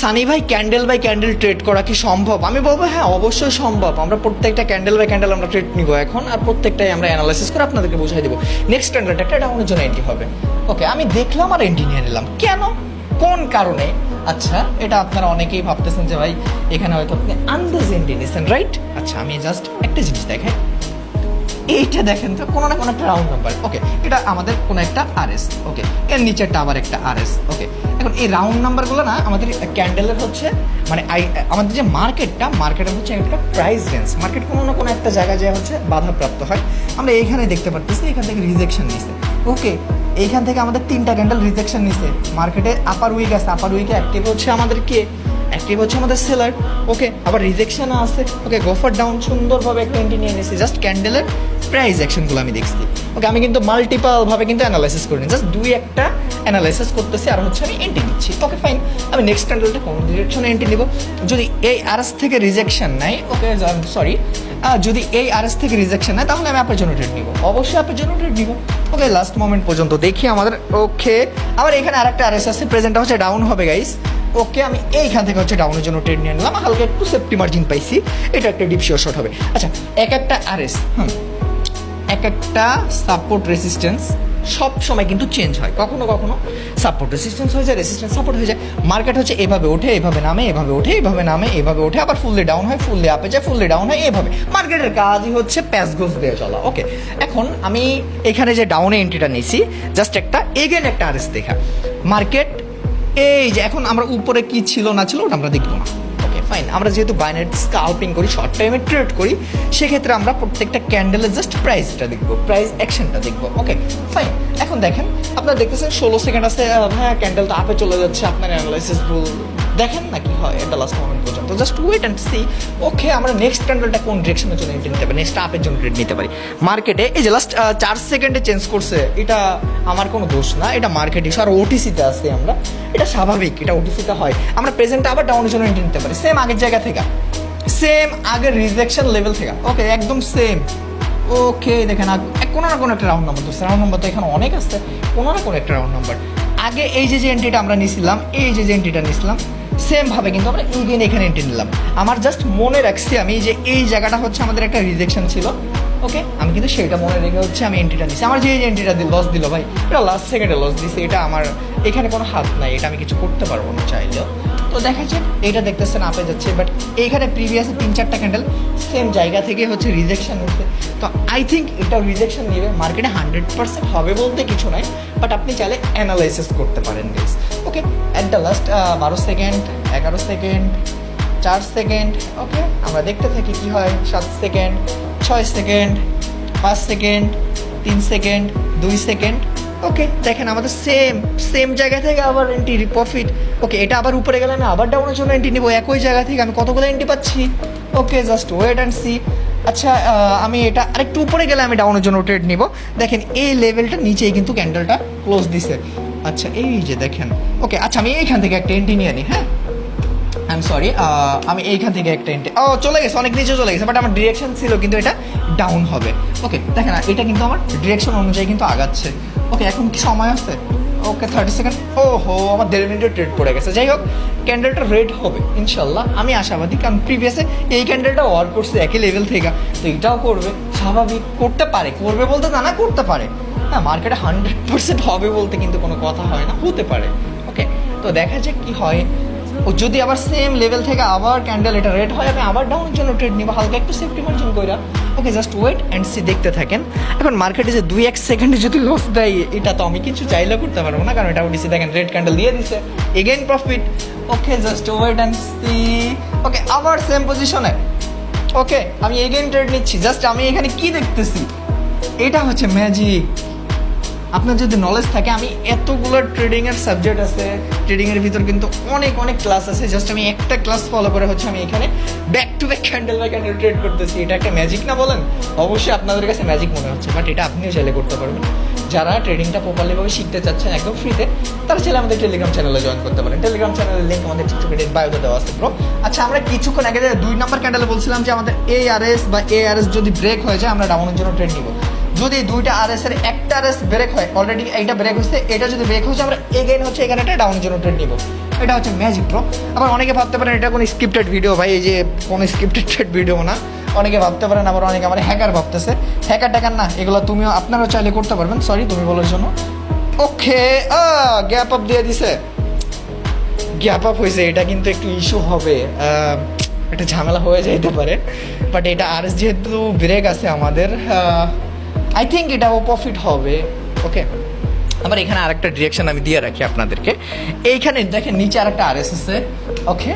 সানি ভাই candle by candle trade করা কি সম্ভব? আমি বলব হ্যাঁ অবশ্যই সম্ভব। আমরা প্রত্যেকটা ক্যান্ডেল বাই ক্যান্ডেল আমরা ট্রেড নিব এখন, আর প্রত্যেকটাই আমরা অ্যানালাইসিস করে আপনাদেরকে বুঝাই দেবো। নেক্সট ক্যান্ডেলটা একটা ডাউনের জন্য এন্ট্রি হবে। ওকে আমি দেখলাম আর এন্ট্রি নিয়ে নিলাম। কেন? কোন কারণে? আচ্ছা এটা আপনারা অনেকেই ভাবতেছেন যে ভাই, এখানে হয়তো আপনি আন্দাজ এন্ট্রি নিয়েছেন রাইট আচ্ছা আমি জাস্ট একটা জিনিস দেখাই। এইটা দেখেন তো, কোনো না কোনো একটা রাউন্ড নাম্বার ওকে এটা আমাদের কোনো একটা আর এস ওকে এর নিচেরটা আবার একটা আর এস ওকে এখন এই রাউন্ড নাম্বারগুলো না, আমাদের ক্যান্ডেলের হচ্ছে মানে আই আমাদের যে মার্কেটটা মার্কেটের হচ্ছে একটা প্রাইস রেঞ্জ মার্কেট কোনো না কোনো একটা জায়গায় যে হচ্ছে বাধাপ্রাপ্ত হয়। আমরা এইখানে দেখতে পারতেছি, এখান থেকে রিজেকশন নিছে। ওকে এইখান থেকে আমাদের তিনটা ক্যান্ডেল রিজেকশন নিছে। মার্কেটে আপার উইক আছে আপার উইকে অ্যাক্টিভ হচ্ছে আমাদের কে? অ্যাক্টিভ হচ্ছে আমাদের সেলার ওকে আবার রিজেকশন আছে। ওকে গোফার ডাউন সুন্দরভাবে একটা নিয়ে নিয়েছি জাস্ট ক্যান্ডেলের প্রাইস অ্যাকশনগুলো আমি দেখছি। ওকে আমি কিন্তু মাল্টিপালভাবে কিন্তু অ্যানালাইসিস করিনি জাস্ট দুই একটা অ্যানালাইসিস করতেছি আর হচ্ছে আমি এন্ট্রি নিচ্ছি। ওকে ফাইন আমি নেক্সট ক্যান্ডেলটা কোন ডিরেকশনে এন্ট্রি নিব। যদি এই আরএস থেকে রিজেকশন নাই ওকে সরি যদি এই আরএস থেকে রিজেকশন নেয়, তাহলে আমি আপনার জন্য ট্রেড নিব। অবশ্যই আপনার জন্য ট্রেড নিব। ওকে লাস্ট মোমেন্ট পর্যন্ত দেখি আমাদের। ওকে আবার এখানে আর আরেকটা আরএস আছে প্রেজেন্টটা হচ্ছে ডাউন হবে গাইস ওকে আমি এইখান থেকে হচ্ছে ডাউনের জন্য ট্রেড নিয়ে নিলাম। হালকা একটু সেফটি মার্জিন পাইছি। এটা একটা ডিপ শিওর শট হবে। আচ্ছা এক একটা আরএস হুম। এক একটা সাপোর্ট রেসিস্ট্যান্স সব সময় কিন্তু চেঞ্জ হয়। কখনো কখনো সাপোর্ট রেসিস্ট্যান্স হয়ে যায় রেসিস্ট্যান্স সাপোর্ট হয়ে যায়। মার্কেট হচ্ছে এভাবে ওঠে, এভাবে নামে, এভাবে ওঠে, এভাবে নামে, এভাবে ওঠে, আবার ফুললি ডাউন হয় ফুললি আপে যায় ফুললি ডাউন হয়, এভাবে। মার্কেটের কাজই হচ্ছে প্যাস ঘোষ দিয়ে চলা ওকে এখন আমি এখানে যে ডাউনে এন্ট্রিটা নিয়েছি জাস্ট একটা এগেন একটা আরএস দেখা। মার্কেট এই যে এখন আমরা উপরে কি ছিল না ছিল ওটা আমরা দেখব না। ফাইন আমরা যেহেতু বাইনারি স্কাল্পিং করি শর্ট টাইমে ট্রেড করি, সেক্ষেত্রে আমরা প্রত্যেকটা ক্যান্ডেলের জাস্ট প্রাইসটা দেখব প্রাইস অ্যাকশনটা দেখব ওকে ফাইন এখন দেখেন, আপনারা দেখতেছেন ষোলো সেকেন্ড আছে হ্যাঁ ক্যান্ডেলটা আপে চলে যাচ্ছে, আপনার অ্যানালাইসিস ভুল দেখেন না কি হয় এটা লাস্ট মোমেন্ট পর্যন্ত। Just wait and see okay আমরা নেক্সট ক্যান্ডেলটা কোন ডিরেকশনের জন্য এন্ট্রি নিতে পারি নেক্সট আপের জন্য ট্রেড নিতে পারি। মার্কেটে এই যে লাস্ট চার সেকেন্ডে চেঞ্জ করছে, এটা আমার কোনো দোষ না, এটা মার্কেট ইস্যু আর ওটিসিতে আছে আমরা, এটা স্বাভাবিক, এটা ওটিসিতে হয়। আমরা প্রেজেন্টে আবার ডাউনের জন্য এন্ট্রি নিতে পারি সেম আগের জায়গা থেকে সেম আগের রিজেকশন লেভেল থেকে ওকে একদম সেম ওকে দেখেন কোনো না কোনো একটা রাউন্ড নাম্বার তো রাউন্ড নাম্বার তো এখানে অনেক আছে, কোনো না কোনো একটা রাউন্ড নাম্বার আগে এই যে যে এন্ট্রিটা আমরা নিছিলাম, এই যে যে এন্ট্রিটা নিছিলাম সেম ভাবে কিন্তু আমরা ইগেন এখানে এন্ট্রি নিলাম। আমার জাস্ট মনে রাখছি আমি যে এই জায়গাটা হচ্ছে আমাদের একটা রিজেকশন ছিল ওকে আমি কিন্তু সেটা মনে রেখে হচ্ছে আমি এন্ট্রিটা দিচ্ছি আমার যে এন্ট্রিটা লস দিল ভাই, এটা লাস্ট সেকেন্ডে লস দিছে, এটা আমার এখানে কোনো হাত নাই, এটা আমি কিছু করতে পারব না চাইলেও। তো দেখা এইটা দেখতেছেন, আপে যাচ্ছে। বাট এইখানে প্রিভিয়াস তিন চারটা ক্যান্ডেল সেম জায়গা থেকে হচ্ছে রিজেকশন হচ্ছে তো আই থিঙ্ক এটা রিজেকশন নেবে মার্কেটে হান্ড্রেড পার্সেন্ট হবে বলতে কিছু নাই। বাট আপনি চাইলে অ্যানালাইসিস করতে পারেন guess okay at the last বারো সেকেন্ড এগারো সেকেন্ড চার সেকেন্ড ওকে আমরা দেখতে থাকি কি হয়। সাত সেকেন্ড ছয় সেকেন্ড পাঁচ সেকেন্ড তিন সেকেন্ড দুই সেকেন্ড ওকে দেখেন আমাদের সেম সেম জায়গা থেকে আবার এন্ট্রি প্রফিট ওকে এটা আবার উপরে গেলে আমি আবার ডাউনের জন্য এন্ট্রি নিবো, একই জায়গা থেকে আমি কতগুলো এন্ট্রি পাচ্ছি? Okay just wait and see আচ্ছা আমি এটা আরেকটু উপরে গেলে আমি ডাউনের জন্য ট্রেড নিব। দেখেন, এই লেভেলটা নিচেই কিন্তু ক্যান্ডেলটা ক্লোজ দিছে। আচ্ছা এই যে দেখেন। ওকে আচ্ছা আমি এইখান থেকে একটা এন্ট্রি নিয়ে নিই হ্যাঁ? আই এম সরি আমি এইখান থেকে একটা এন্ট্রি ও, চলে গেছে, অনেক নিচে চলে গেছে বাট আমার ডিরেকশন ছিল, কিন্তু এটা ডাউন হবে। ওকে দেখেন, এটা কিন্তু আমার ডিরেকশন অনুযায়ী কিন্তু আগাচ্ছে। ওকে এখন কি সময় আছে? ওকে থার্টি সেকেন্ড ও হো আমার দেড় মিনিটের ট্রেড পড়ে গেছে। যাই হোক ক্যান্ডেলটা রেড হবে, ইনশাল্লাহ। আমি আশাবাদী, কারণ প্রিভিয়াসে এই ক্যান্ডেলটা ওয়ার করছে একই লেভেল থেকে। তো এটাও করবে, স্বাভাবিক। করতে পারে, করবে বলতে তা না, করতে পারে। হ্যাঁ মার্কেটে হান্ড্রেড পার্সেন্ট হবে বলতে কিন্তু কোনো কথা হয় না, হতে পারে। ওকে তো দেখা যাক কি হয়। ও যদি আবার সেম লেভেল থেকে আবার ক্যান্ডেল এটা রেড হয়, আমি আবার ডাউনের জন্য ট্রেড নিব, হালকা একটু সেফটি মার্জিন কইরা। Okay just wait and see দেখতে থাকেন। এখন মার্কেটে যে দুই এক সেকেন্ডে যদি লস দেয়, এটা তো আমি কিছু চাইলে করতে পারব না, কারণ এটা ওডিসি দেখেন রেড ক্যান্ডেল দিয়ে দিছে। Again profit okay just wait and see okay আবার সেম পজিশনে ওকে আমি এগেইন ট্রেড নিচ্ছি। জাস্ট আমি এখানে কি দেখতেছি? এটা হচ্ছে ম্যাজিক আপনার যদি নলেজ থাকে, আমি এতগুলো ট্রেডিংয়ের সাবজেক্ট আছে ট্রেডিংয়ের ভিতর কিন্তু অনেক অনেক ক্লাস আছে। জাস্ট আমি একটা ক্লাস ফলো করে হচ্ছে আমি এখানে back to back candle by candle trade করতেছি। এটা একটা ম্যাজিক না বলেন? অবশ্যই আপনাদের কাছে ম্যাজিক মনে হচ্ছে বাট এটা আপনিও চাইলে করতে পারবেন। যারা ট্রেডিংটা প্রপারলি ভাবে শিখতে চাচ্ছেন একদম ফ্রিতে তারা চাইলে আমাদের টেলিগ্রাম চ্যানেলে জয়েন করতে পারেন। টেলিগ্রাম চ্যানেলের লিঙ্ক আমাদের টিকটকের বায়োতে দেওয়া আছে ব্রো আচ্ছা আমরা কিছুক্ষণ আগে দুই নম্বর ক্যান্ডেলে বলছিলাম যে আমাদের এ আর এস বা এ আর এস যদি ব্রেক হয়ে যায়, আমরা ডাউনের জন্য ট্রেড নিব। যদি দুইটা আর এর একটা আর এস ব্রেক হয় অলরেডি এইটা ব্রেক হচ্ছে এটা যদি ব্রেক হচ্ছে আমরা এগেইন হচ্ছে এখানে একটা ডাউন জন্য ট্রেড নিব। এটা হচ্ছে ম্যাজিক প্রো আবার অনেকে ভাবতে পারেন এটা কোনো স্ক্রিপ্টেড ভিডিও ভাই, এই যে কোনো স্ক্রিপ্টেড ভিডিও না। অনেকে ভাবতে পারেন, আবার অনেকে আমার হ্যাকার ভাবতেছে। হ্যাকার ট্যাকার না, এগুলো তুমিও আপনারাও চাইলে করতে পারবেন সরি তুমি বলার জন্য। ওকে গ্যাপ আপ দিয়ে দিছে। গ্যাপ আপ হয়েছে, এটা কিন্তু একটু ইস্যু হবে। একটা ঝামেলা হয়ে যাইতে পারে। বাট এটা আর যেহেতু ব্রেক আছে আমাদের আই থিঙ্ক এটাও প্রফিট হবে। ওকে আবার এখানে আরেকটা ডিরেকশন আমি দিয়ে রাখি আপনাদেরকে। এইখানে দেখেন নিচে আরেকটা আরএস আছে। ওকে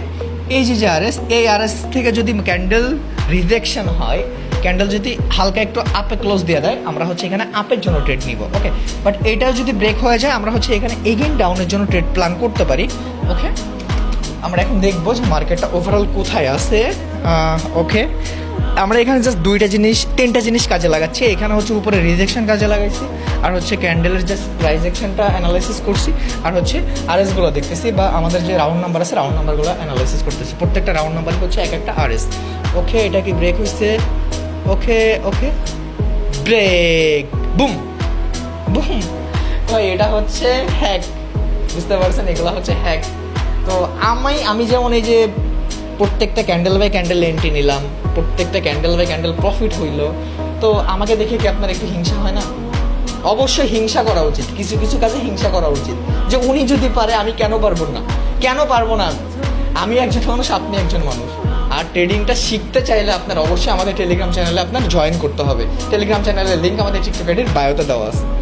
এই যে যে আর আরএস এই আরএস থেকে যদি ক্যান্ডেল রিজেকশন হয় ক্যান্ডেল যদি হালকা একটু আপে ক্লোজ দিয়ে দেয়, আমরা হচ্ছে এখানে আপের জন্য ট্রেড নিব। ওকে বাট এটা যদি ব্রেক হয়ে যায়, আমরা হচ্ছে এখানে এগেইন ডাউনের জন্য ট্রেড প্ল্যান করতে পারি। ওকে আমরা এখন দেখব যে মার্কেটটা ওভারঅল কোথায় আছে। ওকে আমরা এখানে জাস্ট দুইটা জিনিস, তিনটা জিনিস কাজে লাগাচ্ছি। এখানে হচ্ছে উপরে রিজেকশন কাজে লাগাইছি, আর হচ্ছে ক্যান্ডেলের জাস্ট প্রাইজেকশনটা অ্যানালাইসিস করছি, আর হচ্ছে আরএসগুলো দেখতেছি, বা আমাদের যে রাউন্ড নাম্বার আছে রাউন্ড নাম্বারগুলো অ্যানালাইসিস করতেছি। প্রত্যেকটা রাউন্ড নাম্বার হচ্ছে এক একটা আরএস ওকে এটা কি ব্রেক হয়েছে okay okay break boom boom তো এটা হচ্ছে হ্যাক বুঝতে পারছেন? এগুলো হচ্ছে হ্যাক তো আমি আমি যেমন এই যে প্রত্যেকটা ক্যান্ডেল বাই ক্যান্ডেল এন্ট্রি নিলাম, প্রত্যেকটা ক্যান্ডেল বাই ক্যান্ডেল প্রফিট হইল, তো আমাকে দেখে কি আপনার একটু হিংসা হয় না? অবশ্যই হিংসা করা উচিত, কিছু কিছু কাজে হিংসা করা উচিত। যে উনি যদি পারে, আমি কেন পারব না? কেন পারব না? আমি একজন মানুষ, আপনি একজন মানুষ। আর ট্রেডিংটা শিখতে চাইলে আপনার অবশ্যই আমাদের টেলিগ্রাম চ্যানেলে আপনার জয়েন করতে হবে। টেলিগ্রাম চ্যানেলের লিঙ্ক আমাদের টিকটক আইডির বায়োতে দেওয়া আছে।